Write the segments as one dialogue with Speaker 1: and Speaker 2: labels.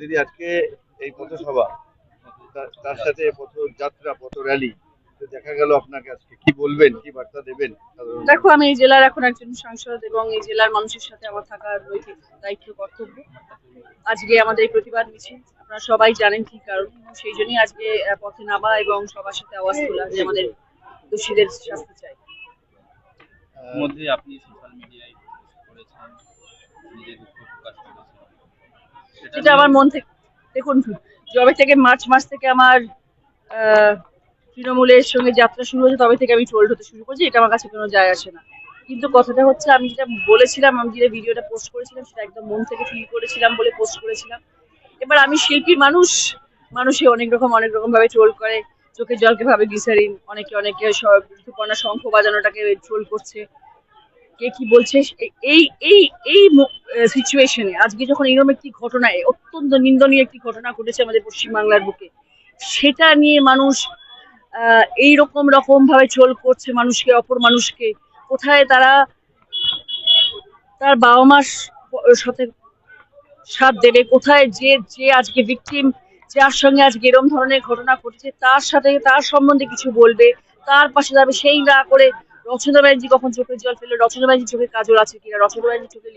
Speaker 1: দিদি আজকে এই পথসভা তার- তার সাথে পথযাত্রা পথ র্যালি দেখা গেল আপনাকে আজকে কি বলবেন কি বার্তা দেবেন?
Speaker 2: দেখো আমি এই জেলার এখন একজন সাংসদ এবং এই জেলার মানুষের সাথে আমার থাকার নৈতিক দায়িত্ব কর্তব্য। আজকে আমাদের এই প্রতিবাদ মিছিল আপনারা সবাই জানেন কি কারণ সেই জন্যই আজকে পথে নামা এবং সবার সাথে আওয়াজ তোলা যে আমাদের দোষীদের শাস্তি চাই।
Speaker 3: মধ্যে আপনি সোশ্যাল মিডিয়ায় করেছেন নিজের দুঃখ প্রকাশ করেছেন।
Speaker 2: সেটা আমার মন থেকে দেখুন, যবে থেকে মার্চ মাস থেকে আমার তৃণমূলের সঙ্গে যাত্রা শুরু হয়েছে, তবে থেকে আমি ট্রোল্ড হতে শুরু করেছি, এটা আমার কাছে কোনো যায় আসে না। কিন্তু কথাটা হচ্ছে, আমি যেটা বলেছিলাম, আমি যেটা ভিডিওটা পোস্ট করেছিলাম, সেটা একদম মন থেকে ফিল করেছিলাম বলে পোস্ট করেছিলাম। এবার আমি শিল্পী মানুষ, মানুষে অনেক রকম অনেক রকম ভাবে ট্রোল করে, চোখের জলকে ভাবে গ্লিসারিন অনেকে অনেকে ঋতুপর্ণা শঙ্খ বাজানোটাকে ট্রোল করছে। কে কি বলছে এই এই এই সিচুয়েশনে আজকে যখন এরকম একটি ঘটনা অত্যন্ত নিন্দনীয় একটি ঘটনা ঘটেছে আমাদের পশ্চিমবাংলার বুকে, সেটা নিয়ে মানুষ এই রকম রকম ভাবে চোল করছে মানুষকে, অপর মানুষকে। কোথায় তারা, তার বাবা মার সাথে সাথ দেবে, কোথায় যে যে আজকে ভিকটিম যার সঙ্গে আজকে এরম ধরনের ঘটনা ঘটেছে, তার সাথে, তার সম্বন্ধে কিছু বলবে, তার পাশে যাবে, সেই না করে রচনা ব্যানার্জি কখন চোখে জল ফেলে রচনা ব্যানার্জি চোখে কাজল আছে কিনা? রচনা ব্যানার্জি চোখে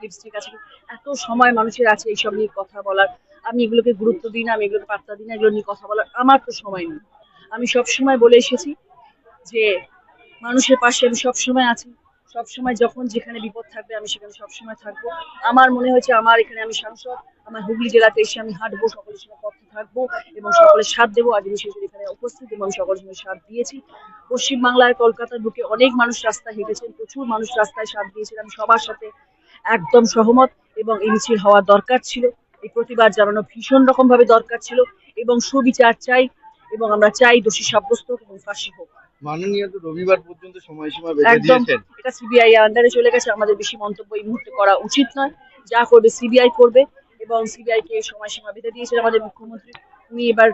Speaker 2: লিপস্টিক আছে এত সময় মানুষের আছে এইসব নিয়ে কথা বলার। আমি এগুলোকে গুরুত্ব দিই না, আমি এগুলোকে পাত্তা দিই না, এগুলো নিয়ে কথা বলার আমার তো সময় নেই। আমি সবসময় বলে এসেছি যে মানুষের পাশে আমি সবসময় আছি। সব সময় যখন যেখানে বিপদ থাকবে আমি সেখানে সব সময় থাকব। আমার মনে হয়েছে আমার এখানে আমি সাংসদ, আমার হুগলি জেলাতে এসে আমি হাঁটবো, সকলের সঙ্গে পথে থাকব এবং সকলের সাথ দেবো। আজ সেজন্য এখানে উপস্থিত এবং সকলের সঙ্গে সাথ দিয়েছি। পশ্চিমবাংলার কলকাতার বুকে অনেক মানুষ রাস্তায় হেঁটেছেন, প্রচুর মানুষ রাস্তায় সাথ দিয়েছেন। আমি সবার সাথে একদম সহমত এবং এই মিছিল হওয়া দরকার ছিল। এই প্রতিবাদ জানানো ভীষণ রকম ভাবে দরকার ছিল এবং সুবিচার চাই এবং আমরা চাই দোষী সাব্যস্ত এবং ফাঁসি হোক।
Speaker 1: মাননীয় রবিবার পর্যন্ত সময়সীমা বেঁধে দিয়েছেন।
Speaker 2: এটা সিবিআই আন্ডারে চলে গেছে আমাদের বেশি মন্তব্য এই মুহূর্তে করা উচিত নয়। যা করবে সিবিআই করবে এবং সিবিআই কে সময়সীমা বেঁধে দিয়েছেন আমাদের মুখ্যমন্ত্রী। উনি এবার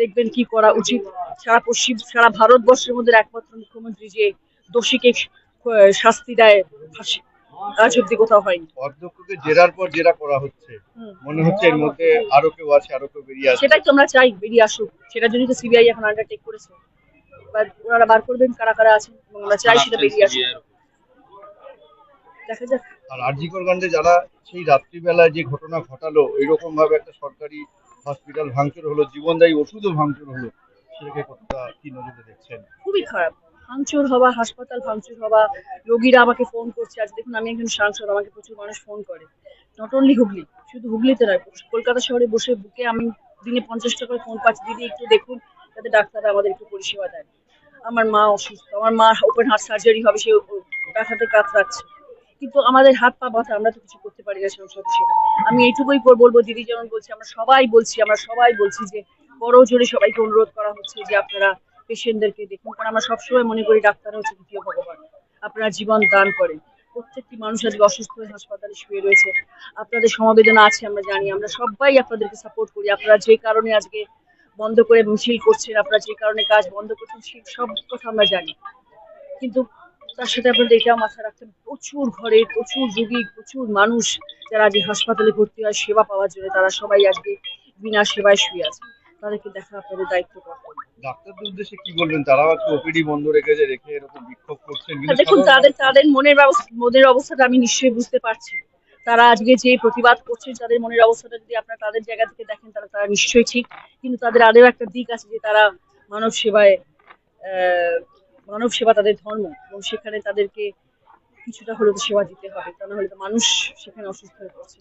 Speaker 2: দেখবেন কি করা উচিত। সারা পশ্চিম সারা ভারতবর্ষের মধ্যে একমাত্র মুখ্যমন্ত্রী যে দোষীকে শাস্তি দেয় ফাঁসি আজ অব্দি কোথাও হয়নি।
Speaker 1: অধ্যক্ষকে জেরার পর জেরা করা হচ্ছে। মনে হচ্ছে এর মধ্যে আরও কেউ আছে আরও কেউ বেরিয়ে আসবে।
Speaker 2: সেটাই তো আমরা চাই বেরিয়ে আসুক। সেটার জন্যই তো সিবিআই এখন আন্ডারটেক করেছে। ওনারা বার করবেন কারা কারা আছেন এবং আমরা চাই সেটা বেরিয়ে আসুক। দেখা যাক।
Speaker 1: আর আরজিকর কাণ্ডে যারা সেই রাত্রিবেলায় যে ঘটনা ঘটালো এরকম ভাবে একটা সরকারি হসপিটাল ভাঙচুর হলো জীবনদায়ী ওষুধও ভাঙচুর হলো সেটাকে কতটা কি নজরে দেখছেন?
Speaker 2: খুবই খারাপ। ভাঙচুর হওয়া হাসপাতাল ভাঙচুর হওয়া রোগীরা আমাকে ফোন করছে। আজ দেখুন আমি একজন সাংসদ আমাকে প্রচুর মানুষ ফোন করে। নট অনলি হুগলি শুধু হুগলিতে নয় কলকাতা শহরে বসে বুকে আমি দিনে পঞ্চাশ টাকা করে ফোন পাচ্ছি। দিদি একটু দেখুন যাতে ডাক্তাররা আমাদের একটু পরিষেবা দেয় আমার মা অসুস্থ, আমার মা ওপেন হার্ট সার্জারি হবে, সে ব্যথাতে কাতরাচ্ছে কিন্তু আমাদের হাত পা ব্যথা আমরা তো কিছু করতে পারি না সংসদ হিসেবে আমি এইটুকুই বলব, দিদি যেমন বলছি, আমরা সবাই বলছি, আমরা সবাই বলছি যে বড় জোরে সবাইকে অনুরোধ করা হচ্ছে যে আপনারা পেশেন্টদেরকে দেখুন। কারণ আমরা সবসময় মনে করি ডাক্তার হচ্ছে দ্বিতীয় ভগবান। আপনারা জীবন দান করেন। প্রত্যেকটি মানুষ আজকে অসুস্থ হয়ে হাসপাতালে শুয়ে রয়েছে। আপনাদের সমবেদনা আছে, আমরা জানি। আমরা সবাই আপনাদেরকে সাপোর্ট করি। আপনারা যে কারণে আজকে বন্ধ করে মিছিল করছেন আপনারা যে কারণে কাজ বন্ধ করছেন সেই সব কথা আমরা জানি। কিন্তু তার সাথে আপনাদের এটাও মাথায় রাখতে প্রচুর ঘরে প্রচুর রোগী প্রচুর মানুষ যারা আজকে হাসপাতালে ভর্তি হয় সেবা পাওয়ার জন্য তারা সবাই আজকে বিনা সেবায় শুয়ে আছে। তাদেরকে দেখা আপনাদের দায়িত্ব
Speaker 1: ডাক্তারদের উদ্দেশ্যে কি বলবেন? তারাও একটু ওপিডি বন্ধ রেখেছে রেখে এরকম বিক্ষোভ করছেন
Speaker 2: দেখুন তাদের তাদের মনের ব্যবস্থা মনের অবস্থাটা আমি নিশ্চয়ই বুঝতে পারছি। তারা আজকে যে প্রতিবাদ করছেন, তাদের মনের অবস্থাটা যদি আপনারা তাদের জায়গা থেকে দেখেন তারা তারা নিশ্চয়ই ঠিক। কিন্তু তাদের আরও একটা দিক আছে যে তারা মানব সেবায় মানব সেবা তাদের ধর্ম, এবং সেখানে তাদেরকে কিছুটা হলেও তো সেবা দিতে হবে। তা না হলে তো মানুষ সেখানে অসুস্থ হয়ে পড়ছে।